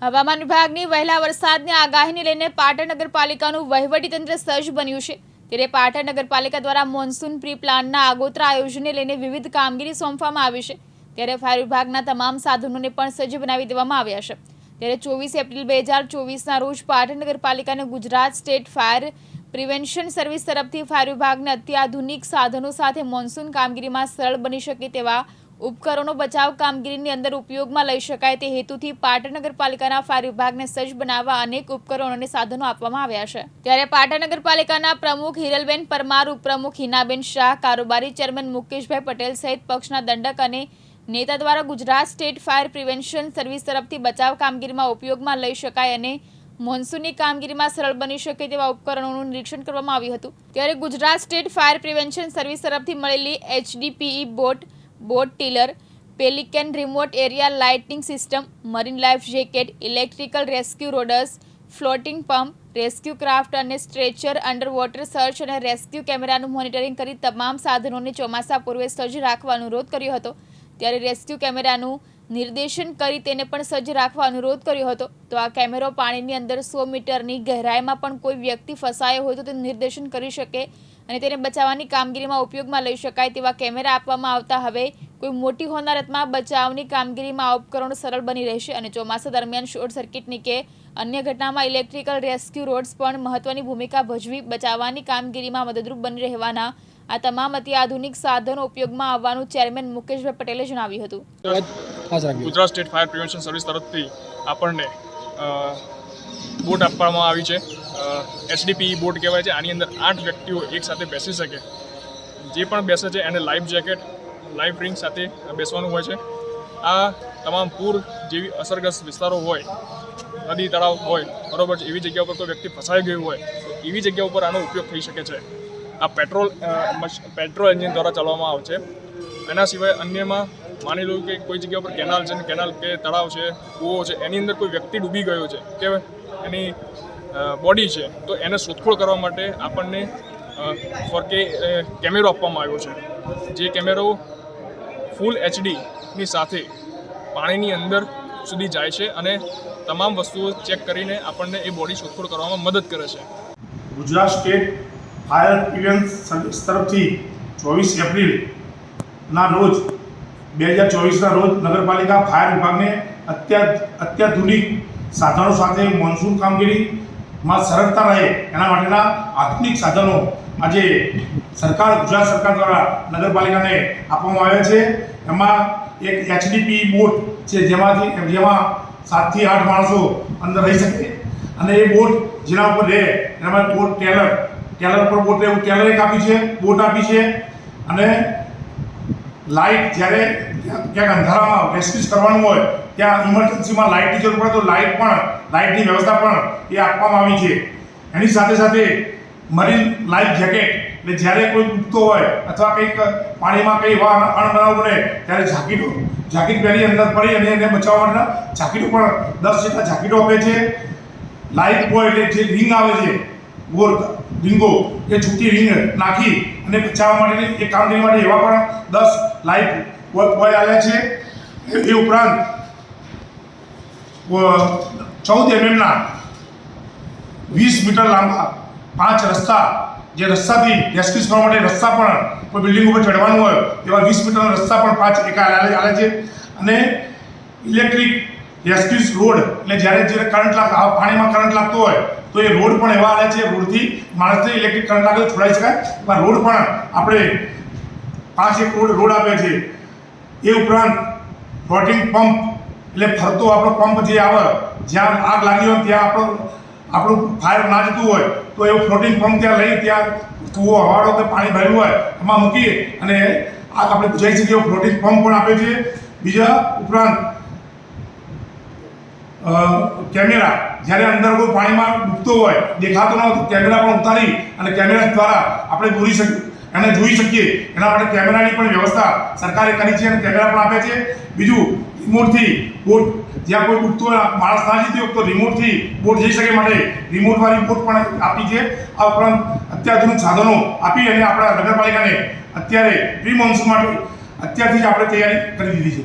હવામાન વિભાગની વહેલા વરસાદની આગાહીને લઈને પાટણ નગરપાલિકાનું વહીવટીતંત્ર સજ્જ બન્યું છે. ત્યારે પાટણ નગરપાલિકા દ્વારા મોન્સૂન પ્રી પ્લાનના આગોતરા આયોજનને લઈને વિવિધ કામગીરી સોંપવામાં આવી છે. ત્યારે ફાયર વિભાગના તમામ સાધનોને પણ સજ્જ બનાવી દેવામાં આવ્યા છે. ત્યારે ચોવીસ એપ્રિલ બે હજાર ચોવીસના રોજ પાટણ નગરપાલિકાને Gujarat state fire prevention service તરફથી ફાયર વિભાગને અત્યાધુનિક સાધનો સાથે મોન્સૂન કામગીરીમાં સરળ બની શકે તેવા ઉપકરણો બચાવ કામગીરીની અંદર ઉપયોગમાં લઈ શકાય તે હેતુથી પાટણ નગરપાલિકાના ફાયર વિભાગને સજ્જ બનાવવા અનેક ઉપકરણો અને સાધનો આપવામાં આવ્યા છે. ત્યારે પાટણ નગરપાલિકાના પ્રમુખ હિરલબેન પરમાર, ઉપપ્રમુખ હિનાબેન શાહ, કારોબારી ચેરમેન મુકેશભાઈ પટેલ સહિત પક્ષના દંડક અને નેતા દ્વારા Gujarat state fire prevention service તરફથી બચાવ કામગીરીમાં ઉપયોગમાં લઈ શકાય અને મોન્સૂનની કામગીરીમાં સરળ બની શકે તેવા ઉપકરણોનું નિરીક્ષણ કરવામાં આવ્યું હતું. ત્યારે Gujarat state fire prevention service તરફથી મળેલી HDPE boat boat tiller, pelican remote area lighting system, marine life jacket, electrical rescue રોડર્સ, floating pump, rescue craft અને સ્ટ્રેચર અંડર વોટર સર્ચ અને રેસ્ક્યુ કેમેરાનું મોનિટરિંગ કરી તમામ સાધનોને ચોમાસા પૂર્વે સજ્જ રાખવા અનુરોધ કર્યો હતો. ત્યારે રેસ્ક્યુ કેમેરાનું નિર્દેશન કરી તેને પણ સજ્જ રાખવા અનુરોધ કર્યો હતો. તો આ કેમેરો પાણીની અંદર સો મીટરની ગહેરાઈમાં પણ કોઈ વ્યક્તિ ફસાયો હોય તો તે નિર્દેશન કરી શકે અને તેને બચાવવાની કામગીરીમાં ઉપયોગમાં લઈ શકાય તેવા કેમેરા આપવામાં આવતા હવે કોઈ મોટી હોનારતમાં બચાવની કામગીરીમાં આ ઉપકરણો સરળ બની રહેશે અને ચોમાસા દરમિયાન શોર્ટ સર્કિટની કે અન્ય ઘટનામાં ઇલેક્ટ્રિકલ રેસ્ક્યુ રોડ્સ પણ મહત્વની ભૂમિકા ભજવી બચાવવાની કામગીરીમાં મદદરૂપ બની રહેવાના આ તમામ અત્યાધુનિક સાધનો ઉપયોગમાં આવવાનું ચેરમેન મુકેશભાઈ પટેલે જણાવ્યું હતું. Gujarat state fire prevention service તરફથી આપણને બોટ આપવામાં આવી છે. એચડીપી બોટ કહેવાય છે. આની અંદર આઠ વ્યક્તિઓ એકસાથે બેસી શકે. જે પણ બેસે છે એને લાઈફ જેકેટ, લાઈફ રિંગ સાથે બેસવાનું હોય છે. આ તમામ પૂર જેવી અસરગ્રસ્ત વિસ્તારો હોય, નદી, તળાવ હોય, બરોબર એવી જગ્યા ઉપર કોઈ વ્યક્તિ ફસાઈ ગયું હોય, તો એવી જગ્યા ઉપર આનો ઉપયોગ થઈ શકે છે. આ પેટ્રોલ પેટ્રોલ એન્જિન દ્વારા ચલાવવામાં આવે છે. એના સિવાય અન્યમાં માની લો કે કોઈ જગ્યા ઉપર કેનાલ છે ને કેનાલ કે તળાવ છે, કૂવો છે, એની અંદર કોઈ વ્યક્તિ ડૂબી ગયો છે, કે એની બોડી છે, તો એને શોધખોળ કરવા માટે આપણને ફરકે કેમેરો આપવામાં આવ્યો છે. જે કેમેરો ફૂલ એચડીની સાથે પાણીની અંદર સુધી જાય છે અને તમામ વસ્તુઓ ચેક કરીને આપણને એ બોડી શોધખોળ કરવામાં મદદ કરે છે. ગુજરાત સ્ટેટ ફાયર ઇવેન્ટ તરફથી ચોવીસ એપ્રિલના રોજ બે હજાર ચોવીસના રોજ નગરપાલિકા ફાયર વિભાગને અત્યા અત્યાધુનિક સાધનો સાથે મોન્સૂન કામગીરીમાં સરળતા રહે એના માટેના આધુનિક સાધનો આજે સરકાર, ગુજરાત સરકાર દ્વારા નગરપાલિકાને આપવામાં આવ્યા છે. એમાં એક એચડીપી બોટ છે, જેમાંથી જેમાં સાતથી આઠ માણસો અંદર રહી શકે અને એ બોટ જેના ઉપર રહે એમાં બોટ ટેલર ટેલર ઉપર બોટ એવું ટેલરે એક આપી છે, બોટ આપી છે અને લાઇટ જ્યારે ક્યાંક અંધારામાં રેસ્ક્યુઝ કરવાનું હોય, ત્યાં ઇમરજન્સીમાં લાઇટની જરૂર પડે તો લાઇટ પણ લાઇટની વ્યવસ્થા પણ એ આપવામાં આવી છે. એની સાથે સાથે મરીન લાઈફ જેકેટ એટલે જ્યારે કોઈ ડૂબતો હોય અથવા કંઈક પાણીમાં કંઈ એવા અણ- અણબનાવ બને ત્યારે જાકીટો, જાકીટ પહેરી અંદર પડી અને એને બચાવવા માટે જાકીટો પણ દસ જેટલા જાકીટો આપે છે. લાઈફ બોય એટલે જે રિંગ આવે છે, ગોળ રીંગો એ છૂટી રીંગ નાખી અને બચાવવા માટેની એ કામગીરી માટે એવા પણ દસ લાઈફ બોય આવ્યા છે. એ- ઉપરાંત ચૌદ એમએમના વીસ મીટર લાંબા પાંચ રસ્તા, જે રસ્તાથી રેસ્ક્યુઝ કરવા માટે રસ્તા પણ, કોઈ બિલ્ડિંગ ઉપર ચડવાનું હોય, એવા વીસ મીટરના રસ્તા પણ પાંચ એકા આવે છે. અને ઇલેક્ટ્રિક રેસ્ક્યુઝ રોડ, એટલે જ્યારે જ્યારે કરંટ લાગ પાણીમાં કરંટ લાગતો હોય તો એ રોડ પણ એવા આવ્યા છે, રોડથી માણસને ઇલેક્ટ્રિક કરંટ લાગે છોડાઈ શકાય. પણ રોડ પણ આપણે પાંચ એક રોડ રોડ આપ્યા છે. એ ઉપરાંત ફ્લોટિંગ પંપ એટલે ફરતો આપણો પંપ જે આવે, જ્યાં આગ લાગી હોય ત્યાં આપણો, આપણું ફાયર ના જતું હોય, તો એવું ફ્લોટિંગ પંપ ત્યાં લઈ, ત્યાં કૂવો હવાડો કે પાણી ભરેલું હોય, એમાં મૂકીએ અને આગ આપણે બુઝાઈ શકીએ. ફ્લોટિંગ પંપ પણ આપે છે. બીજા ઉપરાંત કેમેરા. જ્યારે અંદર કોઈ પાણીમાં ડૂબતો હોય, દેખાતો ન હોય કેમેરા પણ ઉતારી અને કેમેરા દ્વારા આપણે દોરી શકીએ એને જોઈ શકીએ. એના માટે કેમેરાની પણ વ્યવસ્થા સરકારે કરી છે અને કેમેરા પણ આપે છે. બીજું, રિમોટથી બોટ જ્યાં કોઈ ડૂબતો હોય, માણસ ના જીતી તો રિમોટથી બોટ જઈ શકે માટે રિમોટવાળી બોટ પણ આપી છે. આ ઉપરાંત અત્યાધુનિક સાધનો આપી અને આપણા નગરપાલિકાને અત્યારે પ્રી મોન્સૂન માટે અત્યારથી જ આપણે તૈયારી કરી દીધી છે.